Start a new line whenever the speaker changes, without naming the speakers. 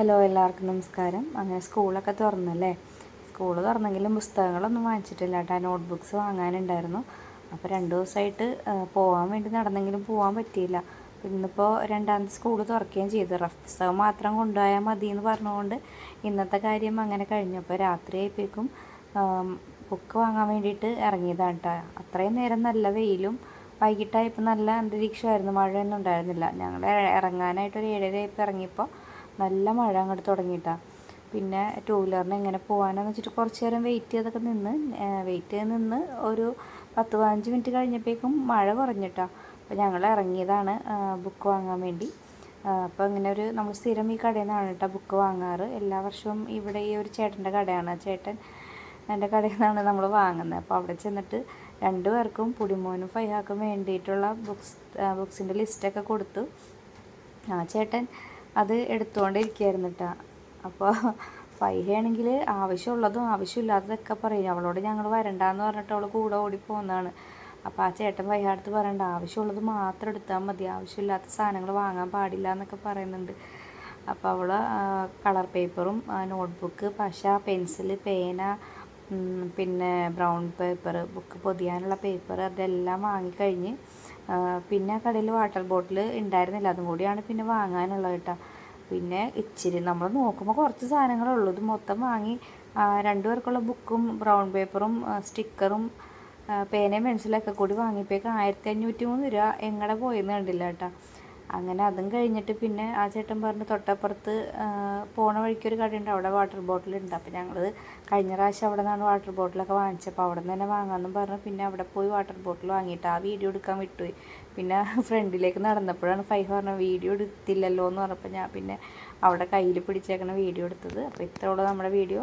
Hello എല്ലാവർക്കും നമസ്കാരം. അങ്ങനെ സ്കൂളൊക്കെ തുറന്നല്ലേ? സ്കൂൾ തുറന്നെങ്കിലും പുസ്തകങ്ങളൊന്നും വാങ്ങിച്ചിട്ടില്ല കേട്ടോ. നോട്ട്ബുക്ക്സ് വാങ്ങാനുണ്ടായിരുന്നു. അപ്പോൾ രണ്ട് ദിവസമായിട്ട് പോകാൻ വേണ്ടി നടന്നെങ്കിലും പോകാൻ പറ്റിയില്ല. ഇന്നിപ്പോൾ രണ്ടാം തീയതി സ്കൂൾ തുറക്കുകയും ചെയ്തു. റഫ് പുസ്തകം മാത്രം കൊണ്ടുപോയാൽ മതി എന്ന് പറഞ്ഞുകൊണ്ട് ഇന്നത്തെ കാര്യം അങ്ങനെ കഴിഞ്ഞു. അപ്പോൾ രാത്രി ആയപ്പോഴേക്കും ബുക്ക് വാങ്ങാൻ വേണ്ടിയിട്ട് ഇറങ്ങിയതാണ് കേട്ടോ. അത്രയും നേരം നല്ല വെയിലും വൈകിട്ടായപ്പോൾ നല്ല അന്തരീക്ഷമായിരുന്നു. മഴയൊന്നും ഉണ്ടായിരുന്നില്ല. ഞങ്ങൾ ഇറങ്ങാനായിട്ട് ഒരു ഏഴര ആയപ്പോൾ ഇറങ്ങിയപ്പോൾ നല്ല മഴ അങ്ങോട്ട് തുടങ്ങിയിട്ടാ. പിന്നെ ടൂ വീലറിന് എങ്ങനെ പോകാനെന്ന് വെച്ചിട്ട് കുറച്ച് നേരം വെയിറ്റ് ചെയ്തൊക്കെ നിന്ന് വെയിറ്റ് ചെയ്ത് നിന്ന് ഒരു പത്ത് പതിനഞ്ച് മിനിറ്റ് കഴിഞ്ഞപ്പോഴേക്കും മഴ കുറഞ്ഞിട്ടാ. അപ്പോൾ ഞങ്ങൾ ഇറങ്ങിയതാണ് ബുക്ക് വാങ്ങാൻ വേണ്ടി. അപ്പോൾ ഇങ്ങനെ ഒരു നമ്മൾ സ്ഥിരം ഈ കടയിൽ നിന്നാണ് കേട്ടോ ബുക്ക് വാങ്ങാറ്. എല്ലാ വർഷവും ഇവിടെ ഈ ഒരു ചേട്ടന്റെ കടയാണ്. ചേട്ടൻ എന്റെ കടയിൽ നിന്നാണ് നമ്മൾ വാങ്ങുന്നത്. അപ്പോൾ അവിടെ ചെന്നിട്ട് രണ്ടു പേർക്കും പുടിമോനും ഫൈഹാക്കും വേണ്ടിയിട്ടുള്ള ബുക്സ് ബുക്സിന്റെ ലിസ്റ്റൊക്കെ കൊടുത്തു. ആ ചേട്ടൻ അത് എടുത്തുകൊണ്ടിരിക്കുകയായിരുന്നു കേട്ടോ അപ്പോൾ ഫൈഹയാണെങ്കിൽ ആവശ്യമുള്ളതും ആവശ്യമില്ലാത്തതൊക്കെ പറയും. അവളോട് ഞങ്ങൾ വരണ്ടെന്ന് പറഞ്ഞിട്ട് അവൾ കൂടെ ഓടി പോകുന്നതാണ് അപ്പോൾ ആ ചേട്ടൻ ഫൈഹ പറയണ്ട ആവശ്യമുള്ളത് മാത്രം എടുത്താൽ മതി. ആവശ്യമില്ലാത്ത സാധനങ്ങൾ വാങ്ങാൻ പാടില്ല എന്നൊക്കെ പറയുന്നുണ്ട്. അപ്പോൾ അവൾ കളർ പേപ്പറും നോട്ട്ബുക്ക് പശ പെൻസിൽ പേന പിന്നെ ബ്രൗൺ പേപ്പർ ബുക്ക് പൊതിയാനുള്ള പേപ്പർ അതെല്ലാം വാങ്ങിക്കഴിഞ്ഞ് പിന്നെ കടയിൽ വാട്ടർ ബോട്ടിൽ ഉണ്ടായിരുന്നില്ല. അതും കൂടിയാണ് പിന്നെ വാങ്ങാനുള്ളത് കേട്ടോ. പിന്നെ ഇച്ചിരി നമ്മൾ നോക്കുമ്പോൾ കുറച്ച് സാധനങ്ങളേ ഉള്ളൂ. ഇത് മൊത്തം വാങ്ങി രണ്ടുപേർക്കുള്ള രണ്ടു പേർക്കുള്ള ബുക്കും ബ്രൗൺ പേപ്പറും സ്റ്റിക്കറും പേനയും പെൻസിലൊക്കെ കൂടി വാങ്ങിയപ്പോഴേക്കും ആയിരത്തി അഞ്ഞൂറ്റി മൂന്ന് രൂപ എങ്ങടെ പോയെന്ന് കണ്ടില്ല കേട്ടോ. അങ്ങനെ അതും കഴിഞ്ഞിട്ട് പിന്നെ ആ ചേട്ടൻ പറഞ്ഞു തൊട്ടപ്പുറത്ത് പോണ വഴിക്കൊരു കടയുണ്ട്. അവിടെ വാട്ടർ ബോട്ടിൽ ഉണ്ട്. അപ്പോൾ ഞങ്ങൾ കഴിഞ്ഞ പ്രാവശ്യം അവിടെ നിന്നാണ് വാട്ടർ ബോട്ടിലൊക്കെ വാങ്ങിച്ചപ്പോൾ അവിടെ നിന്ന് തന്നെ വാങ്ങാമെന്നും പറഞ്ഞു പിന്നെ അവിടെ പോയി വാട്ടർ ബോട്ടിൽ വാങ്ങിയിട്ട് ആ വീഡിയോ എടുക്കാൻ വിട്ടുപോയി പിന്നെ ഫ്രണ്ടിലേക്ക് നടന്നപ്പോഴാണ് ഫൈവ് പറഞ്ഞ വീഡിയോ എടുത്തില്ലല്ലോ എന്ന് പറഞ്ഞപ്പോൾ ഞാൻ പിന്നെ അവിടെ കയ്യിൽ പിടിച്ചേക്കണ വീഡിയോ എടുത്തത്. അപ്പോൾ ഇത്രയുള്ള നമ്മുടെ വീഡിയോ